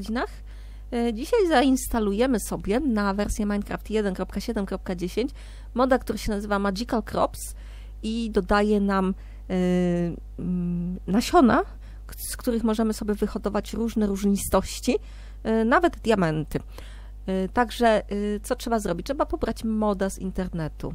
godzinach. E, Dzisiaj zainstalujemy sobie na wersję Minecraft 1.7.10 moda, który się nazywa Magical Crops i dodaje nam e, mm, nasiona, z których możemy sobie wyhodować różne różnistości, e, nawet diamenty. Także co trzeba zrobić? Trzeba pobrać moda z internetu.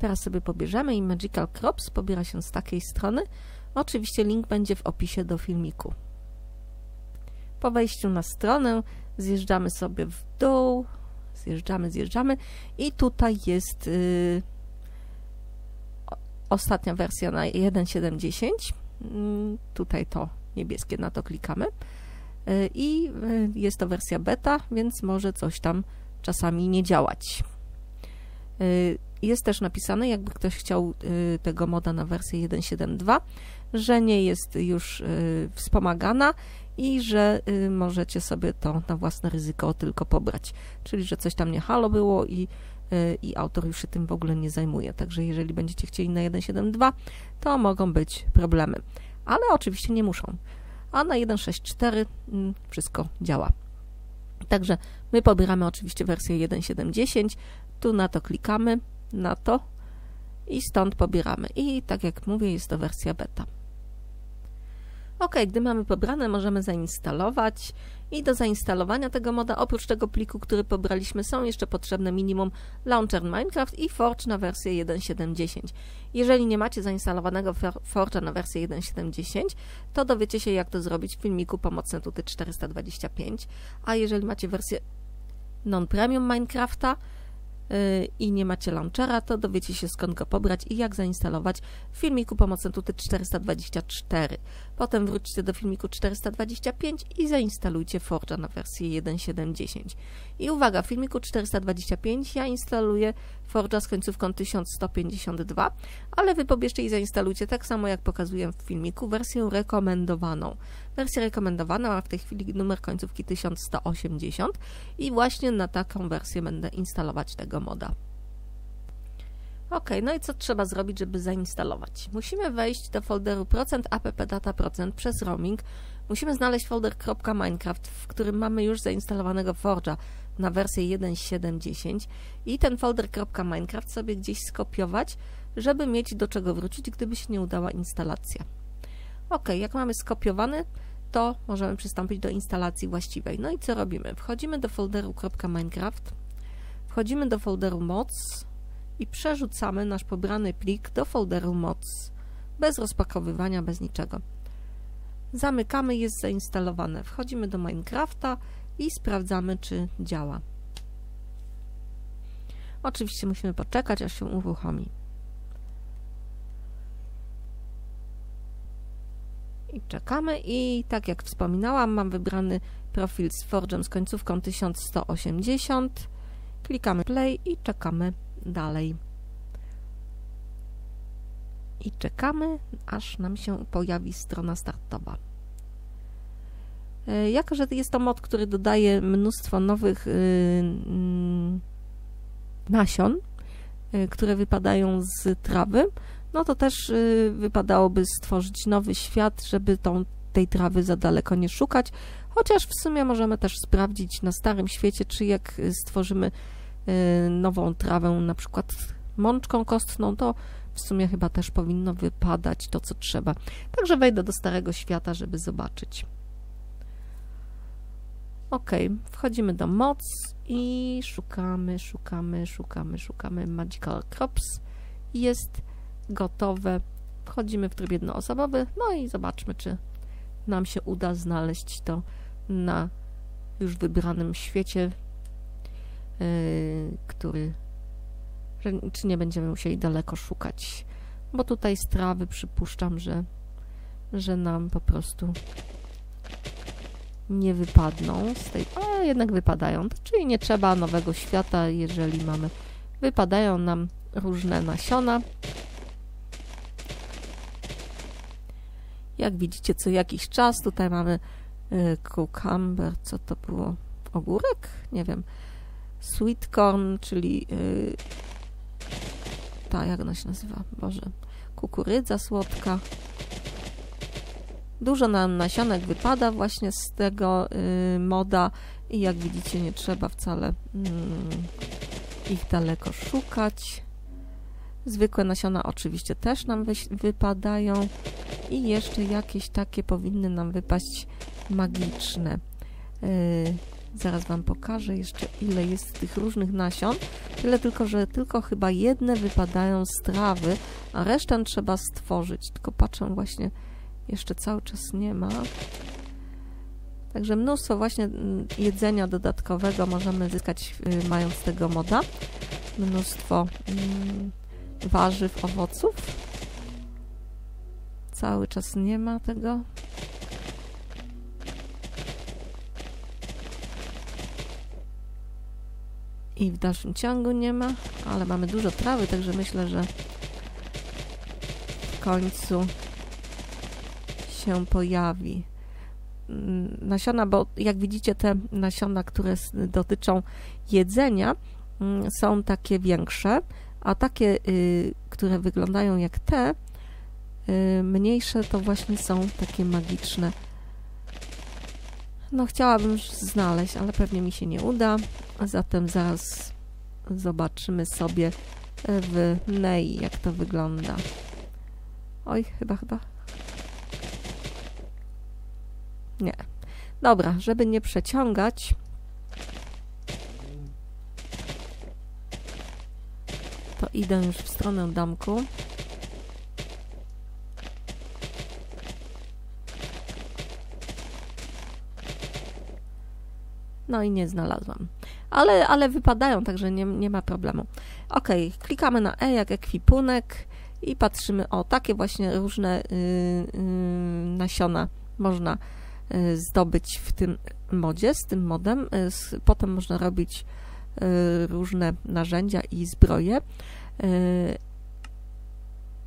Teraz sobie pobierzemy i Magical Crops pobiera się z takiej strony. Oczywiście link będzie w opisie do filmiku. Po wejściu na stronę zjeżdżamy sobie w dół, zjeżdżamy, zjeżdżamy i tutaj jest y, o- ostatnia wersja na 1.7.10. Mm, Tutaj to niebieskie, na to klikamy. Y, I y, jest to wersja beta, więc może coś tam czasami nie działać. Jest też napisane, jakby ktoś chciał y, tego moda na wersję 1.7.2, że nie jest już y, wspomagana i że y, możecie sobie to na własne ryzyko tylko pobrać. Czyli, że coś tam nie halo było i, i autor już się tym w ogóle nie zajmuje. Także jeżeli będziecie chcieli na 1.7.2, to mogą być problemy. Ale oczywiście nie muszą. A na 1.6.4 mm, wszystko działa. Także my pobieramy oczywiście wersję 1.7.10. Tu na to klikamy, na to i stąd pobieramy. I tak jak mówię, jest to wersja beta. Ok, gdy mamy pobrane, możemy zainstalować i do zainstalowania tego moda, oprócz tego pliku, który pobraliśmy, są jeszcze potrzebne minimum Launcher Minecraft i Forge na wersję 1.7.10. Jeżeli nie macie zainstalowanego For- Forge'a na wersję 1.7.10, to dowiecie się, jak to zrobić w filmiku Pomocne Tuty 425, a jeżeli macie wersję non-premium Minecrafta, i nie macie launchera, to dowiecie się skąd go pobrać i jak zainstalować w filmiku Pomocne Tuty 424. Potem wróćcie do filmiku 425 i zainstalujcie Forge'a na wersję 1.7.10. I uwaga, w filmiku 425 ja instaluję Forge'a z końcówką 1152, ale wy pobierzcie i zainstalujcie tak samo jak pokazuję w filmiku wersję rekomendowaną. Wersja rekomendowana ma w tej chwili numer końcówki 1180 i właśnie na taką wersję będę instalować tego moda. Ok, no i co trzeba zrobić, żeby zainstalować? Musimy wejść do folderu procent app data procent przez roaming. Musimy znaleźć folder .minecraft, w którym mamy już zainstalowanego Forge'a na wersję 1.7.10 i ten folder .minecraft sobie gdzieś skopiować, żeby mieć do czego wrócić, gdyby się nie udała instalacja. Ok, jak mamy skopiowany, to możemy przystąpić do instalacji właściwej. No i co robimy? Wchodzimy do folderu .minecraft, wchodzimy do folderu mods i przerzucamy nasz pobrany plik do folderu mods, bez rozpakowywania, bez niczego. Zamykamy, jest zainstalowane. Wchodzimy do Minecrafta i sprawdzamy, czy działa. Oczywiście musimy poczekać, aż się uruchomi. I czekamy i tak jak wspominałam, mam wybrany profil z Forge'em z końcówką 1180. Klikamy play i czekamy dalej. I czekamy, aż nam się pojawi strona startowa. E, Jako, że jest to mod, który dodaje mnóstwo nowych y, nasion, y, które wypadają z trawy, no to też y, wypadałoby stworzyć nowy świat, żeby tą, tej trawy za daleko nie szukać, chociaż w sumie możemy też sprawdzić na starym świecie, czy jak y, stworzymy y, nową trawę, na przykład mączką kostną, to w sumie chyba też powinno wypadać to, co trzeba. Także wejdę do starego świata, żeby zobaczyć. Ok, wchodzimy do moc i szukamy, szukamy, szukamy, szukamy Magical Crops. Jest gotowe. Wchodzimy w tryb jednoosobowy, no i zobaczmy, czy nam się uda znaleźć to na już wybranym świecie, yy, który, czy nie będziemy musieli daleko szukać, bo tutaj z trawy przypuszczam, że, że nam po prostu nie wypadną z tej, a jednak wypadają, czyli nie trzeba nowego świata, jeżeli mamy, wypadają nam różne nasiona. Jak widzicie, co jakiś czas tutaj mamy y, cucumber, co to było? Ogórek? Nie wiem. Sweet corn, czyli y, ta, jak ona się nazywa? Boże. Kukurydza słodka. Dużo nam nasionek wypada właśnie z tego y, moda i jak widzicie nie trzeba wcale y, ich daleko szukać. Zwykłe nasiona oczywiście też nam wypadają i jeszcze jakieś takie powinny nam wypaść magiczne. Yy, zaraz Wam pokażę jeszcze ile jest tych różnych nasion. Tyle tylko, że tylko chyba jedne wypadają z trawy, a resztę trzeba stworzyć. Tylko patrzę właśnie, jeszcze cały czas nie ma. Także mnóstwo właśnie mm, jedzenia dodatkowego możemy zyskać yy, mając tego moda. Mnóstwo mm, warzyw, owoców. Cały czas nie ma tego. I w dalszym ciągu nie ma, ale mamy dużo trawy, także myślę, że w końcu się pojawi mm, nasiona, bo jak widzicie te nasiona, które dotyczą jedzenia mm, są takie większe, a takie, y, które wyglądają jak te, y, mniejsze, to właśnie są takie magiczne. No, chciałabym znaleźć, ale pewnie mi się nie uda. Zatem zaraz zobaczymy sobie w Nei, jak to wygląda. Oj, chyba, chyba. Nie. Dobra, żeby nie przeciągać, idę już w stronę domku. No i nie znalazłam. Ale, ale wypadają, także nie, nie ma problemu. Ok, klikamy na E jak ekwipunek i patrzymy, o takie właśnie różne y, y, nasiona można y, zdobyć w tym modzie, z tym modem. Y, potem można robić Y, różne narzędzia i zbroje. Y,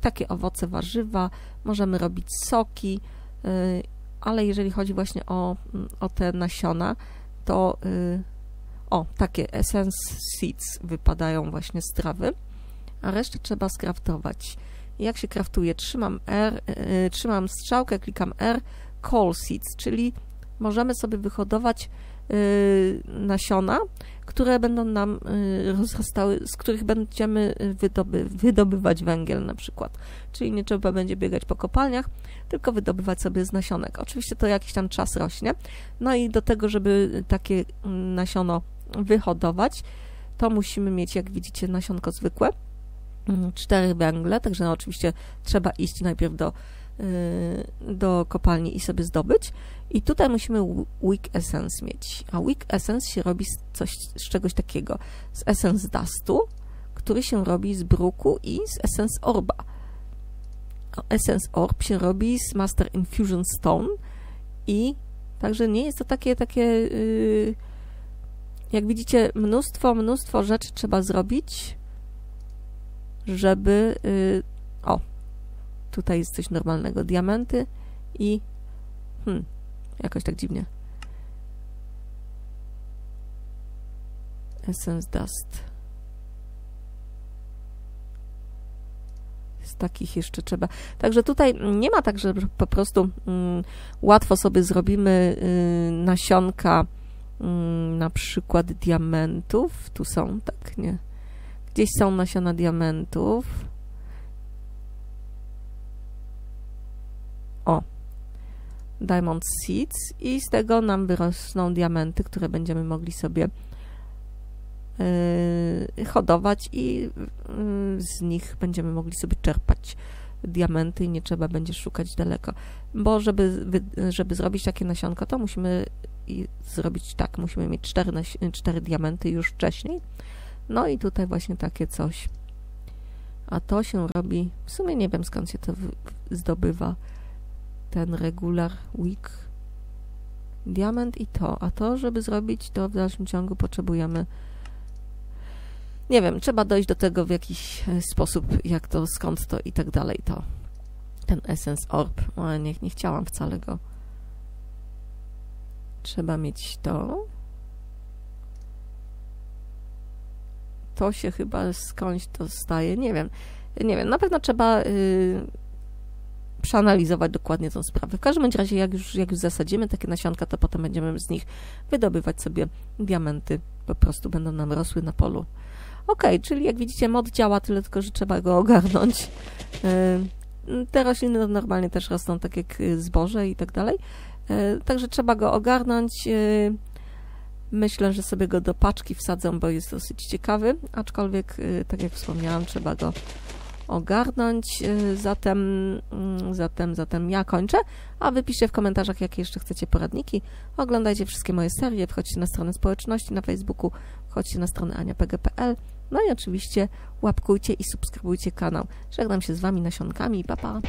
takie owoce, warzywa, możemy robić soki, y, ale jeżeli chodzi właśnie o, o te nasiona, to o, takie essence seeds wypadają właśnie z trawy, a resztę trzeba skraftować. Jak się kraftuje? Trzymam R, trzymam strzałkę, klikam R, call seeds, czyli możemy sobie wyhodować nasiona, które będą nam y, rozrastały, z których będziemy wydoby, wydobywać węgiel na przykład. Czyli nie trzeba będzie biegać po kopalniach, tylko wydobywać sobie z nasionek. Oczywiście to jakiś tam czas rośnie. No i do tego, żeby takie mm, nasiono wyhodować, to musimy mieć, jak widzicie, nasionko zwykłe, mm, cztery węgle, także no oczywiście trzeba iść najpierw do Y, do kopalni i sobie zdobyć. I tutaj musimy Weak Essence mieć. A Weak Essence się robi z, coś, z czegoś takiego. Z Essence Dustu, który się robi z bruku i z Essence Orba. Essence Orb się robi z Master Infusion Stone i także nie jest to takie, takie yy, jak widzicie, mnóstwo, mnóstwo rzeczy trzeba zrobić, żeby yy, o, Tutaj jest coś normalnego. Diamenty i... Hmm, jakoś tak dziwnie. Essence Dust. Z takich jeszcze trzeba. Także tutaj nie ma tak, że po prostu mm, łatwo sobie zrobimy y, nasionka y, na przykład diamentów. Tu są, tak, nie? Gdzieś są nasiona diamentów. Diamond Seeds i z tego nam wyrosną diamenty, które będziemy mogli sobie yy, hodować i yy, z nich będziemy mogli sobie czerpać diamenty i nie trzeba będzie szukać daleko. Bo żeby, żeby zrobić takie nasionko, to musimy zrobić tak, musimy mieć cztery, cztery diamenty już wcześniej. No i tutaj właśnie takie coś. A to się robi, w sumie nie wiem skąd się to zdobywa ten regular week. diament i to. A to, żeby zrobić to w dalszym ciągu potrzebujemy nie wiem, trzeba dojść do tego w jakiś e, sposób, jak to, skąd to i tak dalej to. Ten Essence Orb. O, nie, nie chciałam wcale go. Trzeba mieć to. To się chyba skądś to staje. Nie wiem. Nie wiem, na pewno trzeba yy, przeanalizować dokładnie tą sprawę. W każdym razie, jak już, jak już zasadzimy takie nasionka, to potem będziemy z nich wydobywać sobie diamenty. Po prostu będą nam rosły na polu. Ok, czyli jak widzicie mod działa, tyle tylko, że trzeba go ogarnąć. Yy, te rośliny normalnie też rosną tak jak zboże i tak dalej. Yy, także trzeba go ogarnąć. Yy, myślę, że sobie go do paczki wsadzę, bo jest dosyć ciekawy, aczkolwiek, tak jak wspomniałam, trzeba go ogarnąć. Zatem, mm, zatem, zatem ja kończę, a wy piszcie w komentarzach, jakie jeszcze chcecie poradniki. Oglądajcie wszystkie moje serie, wchodźcie na stronę społeczności na Facebooku, wchodźcie na stronę aniapg.pl, no i oczywiście łapkujcie i subskrybujcie kanał. Żegnam się z Wami nasionkami. Pa, pa!